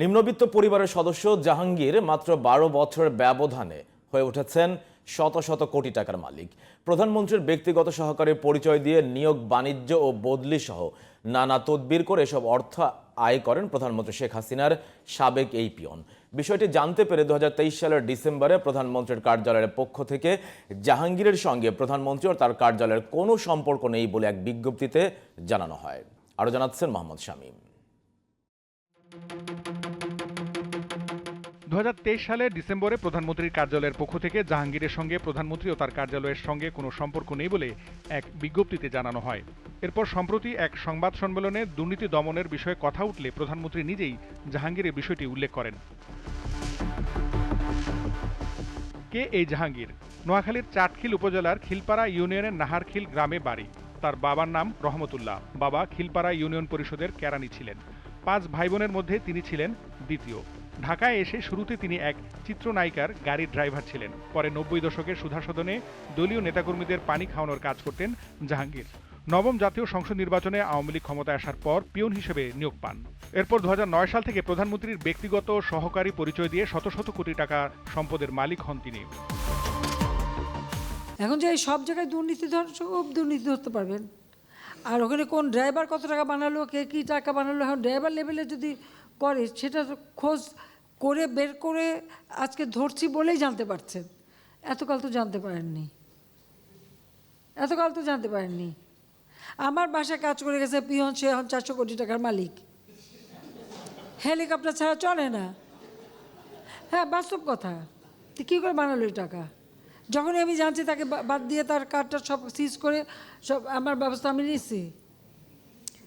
নিম্নবিত্ত পরিবারের সদস্য জাহাঙ্গীর মাত্র বারো বছরের ব্যবধানে হয়ে উঠেছেন শত শত কোটি টাকার মালিক। প্রধানমন্ত্রীর ব্যক্তিগত সহকারী পরিচয় দিয়ে নিয়োগ, বাণিজ্য ও বদলি সহ নানা তদবির করে এসব অর্থ আয় করেন প্রধানমন্ত্রী শেখ হাসিনার সাবেক এই পিয়ন। বিষয়টি জানতে পেরে দু হাজার তেইশ সালের ডিসেম্বরে প্রধানমন্ত্রীর কার্যালয়ের পক্ষ থেকে জাহাঙ্গীরের সঙ্গে প্রধানমন্ত্রী ও তার কার্যালয়ের কোনো সম্পর্ক নেই বলে এক বিজ্ঞপ্তিতে জানানো হয়। আরও জানাচ্ছেন মোহাম্মদ শামীম। দু সালের ডিসেম্বরে প্রধানমন্ত্রীর কার্যালয়ের পক্ষ থেকে জাহাঙ্গীরের সঙ্গে প্রধানমন্ত্রী ও তার কার্যালয়ের সঙ্গে কোনো সম্পর্ক নেই বলে এক বিজ্ঞপ্তিতে জানানো হয়। এরপর সম্প্রতি এক সংবাদ সম্মেলনে দুর্নীতি দমনের বিষয়ে কথা উঠলে প্রধানমন্ত্রী নিজেই জাহাঙ্গীরের বিষয়টি উল্লেখ করেন। কে এই জাহাঙ্গীর? নোয়াখালীর চাটখিল উপজেলার খিলপাড়া ইউনিয়নের নাহারখিল গ্রামে বাড়ি। তার বাবার নাম রহমতুল্লাহ। বাবা খিলপাড়া ইউনিয়ন পরিষদের কেরানি ছিলেন। পাঁচ ভাই বোনের মধ্যে তিনি ছিলেন দ্বিতীয়। ঢাকায় এসে শুরুতে তিনি এক চিত্রনায়িকার গাড়ির ড্রাইভার ছিলেন। পরে নব্বই দশকের সুধাসদনে দলীয় নেতাকর্মীদের পানি খাওয়ানোর কাজ করতেন জাহাঙ্গীর। নবম জাতীয় সংসদ নির্বাচনে আওয়ামী লীগ ক্ষমতায় আসার পর পিয়ন হিসেবে নিয়োগ পান। এরপর দু হাজার নয় সাল থেকে প্রধানমন্ত্রীর ব্যক্তিগত সহকারী পরিচয় দিয়ে শত শত কোটি টাকা সম্পদের মালিক হন তিনি। এখন যে সব জায়গায় দুর্নীতি ধর দুর্নীতি ধরতে পারবেন। আর ওখানে কোন ড্রাইভার কত টাকা বানালো, কে কী টাকা বানালো, এখন ড্রাইভার লেভেলে যদি করে, সেটা খোঁজ করে বের করে আজকে ধরছি বলেই জানতে পারছেন। এতকাল তো জানতে পারেননি। এতকাল তো জানতে পারেননি। আমার বাসায় কাজ করে গেছে পিয়ন, সে এখন চারশো কোটি টাকার মালিক। হেলিকপ্টার ছাড়া চলে না। হ্যাঁ বাস্তব কথা। কী করে বানালো টাকা? যখনই আমি জানছি তাকে বাদ দিয়ে তার কার্ডটা সব সিজ করে সব আমার ব্যবস্থা আমি নিচ্ছি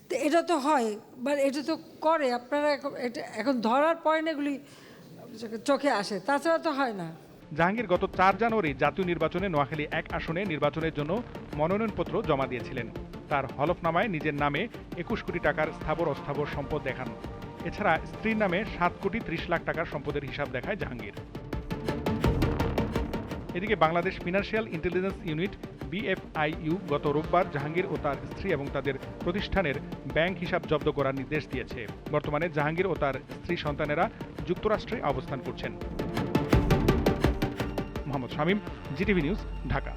তো এটা তো হয় বাট এটা তো করে, আপনারা এটা, এখন ধরার পয়েন্ট এগুলি চোখে আসে, তাছাড়া তো হয় না। জাহাঙ্গীর গত চার জানুয়ারি জাতীয় নির্বাচনে নোয়াখালী এক আসনে নির্বাচনের জন্য মনোনয়নপত্র জমা দিয়েছিলেন। তার হলফনামায় নিজের নামে একুশ কোটি টাকার স্থাবর অস্থাবর সম্পদ দেখান। এছাড়া স্ত্রীর নামে সাত কোটি ত্রিশ লাখ টাকার সম্পদের হিসাব দেখায় জাহাঙ্গীর। এদিকে Bangladesh financial intelligence unit, BFIU, গত রোববার জাহাঙ্গীর ও তার স্ত্রী এবং তাদের প্রতিষ্ঠানের ব্যাংক হিসাব জব্দ করার নির্দেশ দিয়েছে। বর্তমানে জাহাঙ্গীর ও তার স্ত্রী সন্তানেরা যুক্তরাষ্ট্রে অবস্থান করছেন। Mohammad Shamim, GTV news, Dhaka.